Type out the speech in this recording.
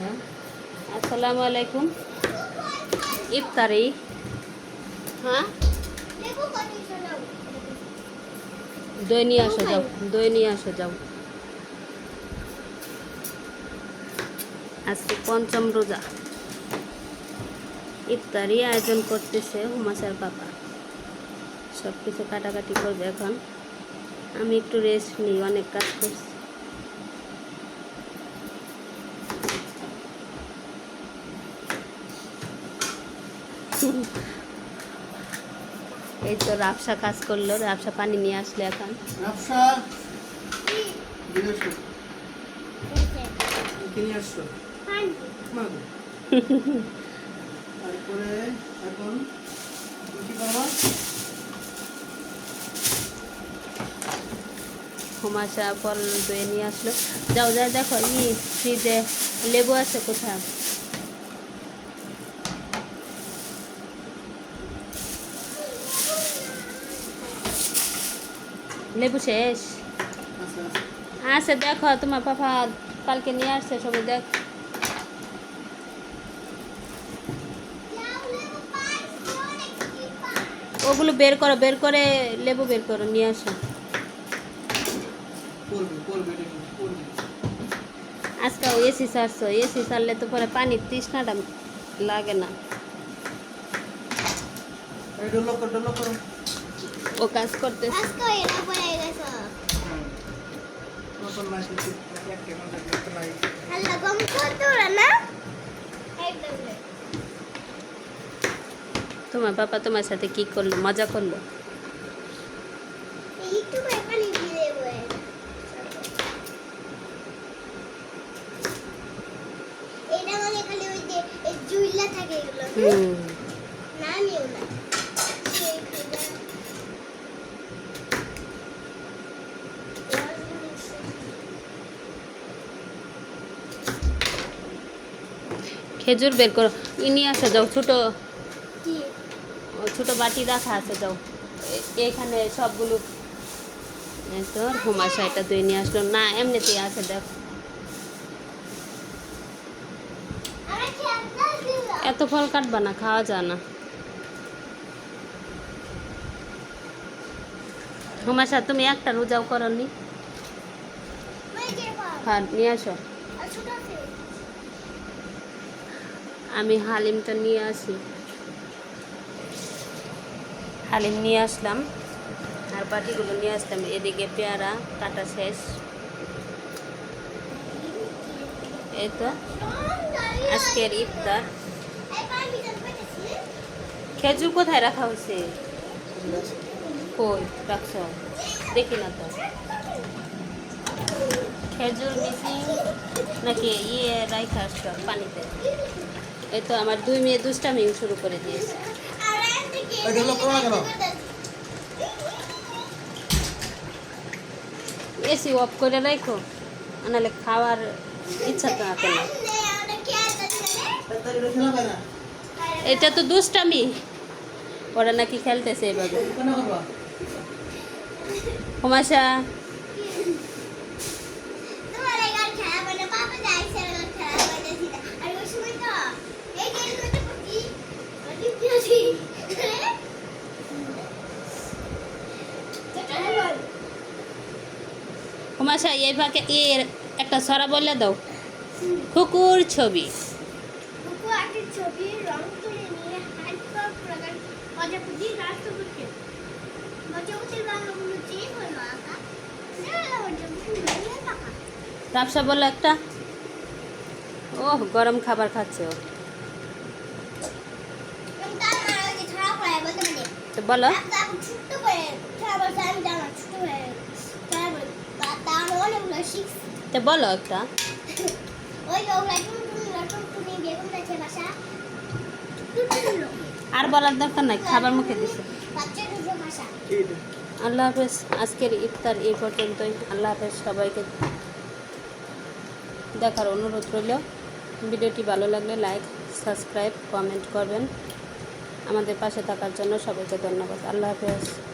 আসসালামু আলাইকুম। ইফতারি। হ্যাঁ? দই নিয়ে আসো, যাও। দই নিয়ে আসো, যাও। আজকে পঞ্চম রোজা। ইফতারি আয়োজন করতেছে হুমাশার পাপা সব কিছু কাটাকাটি করবে এখন। আমি একটু রেস্ট নিই, অনেক কাজ করছি। এই তো রাবসা কাজ করল রাবসা পানি নিয়ে আসলে এখন। তারপরে এখন হুমাশা ফল দই নিয়ে আসলো। যাও যাও দেখো ই ফ্রিজে লেবু আছে কোথায়? লেবু শেষ? আচ্ছা আছে দেখো তোমার পাপা কালকে নিয়ে আসছে সবাই দেখ। ওগুলো বের করো বের করে লেবু বের করো নিয়ে আসো। করবে করবে এটা কিন্তু করবে। আজকে এসি সারছো এসি সারলে তো পরে পানির তৃষ্ণাটা লাগে না। ও কাজ করতে তোমার বাবা তোমার সাথে কি করল? মজা করল? এটা মানে হুম না নিও না সেই খাবার। খেজুর বের করো। ই নিয়ে আসো যাও ছোটো? ছোটো বাটি রাখা আছে যাও। এখানে সবগুলো। তোর হুমাশা এটা দই নিয়ে আসলো। না এমনিতেই আছে দেখ। এত ফল কাটবা না খাওয়া যায় না। হুমাশা তুমি একটা রোজাও করনি? হ্যাঁ নিয়ে আসো। আমি হালিমটা নিয়ে আসি। হালিম নিয়ে আসলাম। আর বাটিগুলো নিয়ে আসলাম। এদিকে পেয়ারা কাটা শেষ। এই তো আজকের ইফতার। খেজুর কোথায় রাখা হয়েছে? কই? রাখছ? দেখি না তো। খেজুর মিশিং নাকি ইয়ে রাইখা আসছো পানিতে? এই তো আমার দুই মেয়ে দুষ্টামি শুরু করে দিয়েছে। এসি অফ করে রাখো নাহলে খাওয়ার ইচ্ছা তো না কেন এটা তো দুষ্টামি। ওরা নাকি খেলতেছে এভাবে। হুমাশা তোমার এই গান খেলা মানে বাবা যাইছে আর গান খেলা বানাইছি না। আর ওই সময় তো এই যে এই দুটো কুকি, হুমাশা এই ফাঁকে এর একটা সরা বলে দাও। কুকুর ছবি। রাবসা বলল একটা। ও গরম খাবার খাচ্ছে ও তো বলো ছোট্ট করে খাবার আমি জানো ছোট করে খাবার তার অনেকগুলো শিখছি তো বলো একটা ওই যে ওগুলা টুনটুনি টুনটুনি বেগুন গাছের বাসা টুনটুনি আর বলার দরকার নাই, খাবার মুখে দিছে। আছে আল্লাহ হাফেজ, আজকের ইফতার এই পর্যন্তই। আল্লাহ হাফেজ, সবাইকে দেখার অনুরোধ রইল। ভিডিওটি ভালো লাগলে লাইক, সাবস্ক্রাইব, কমেন্ট করবেন। আমাদের পাশে থাকার জন্য সবাইকে ধন্যবাদ। আল্লাহ হাফেজ।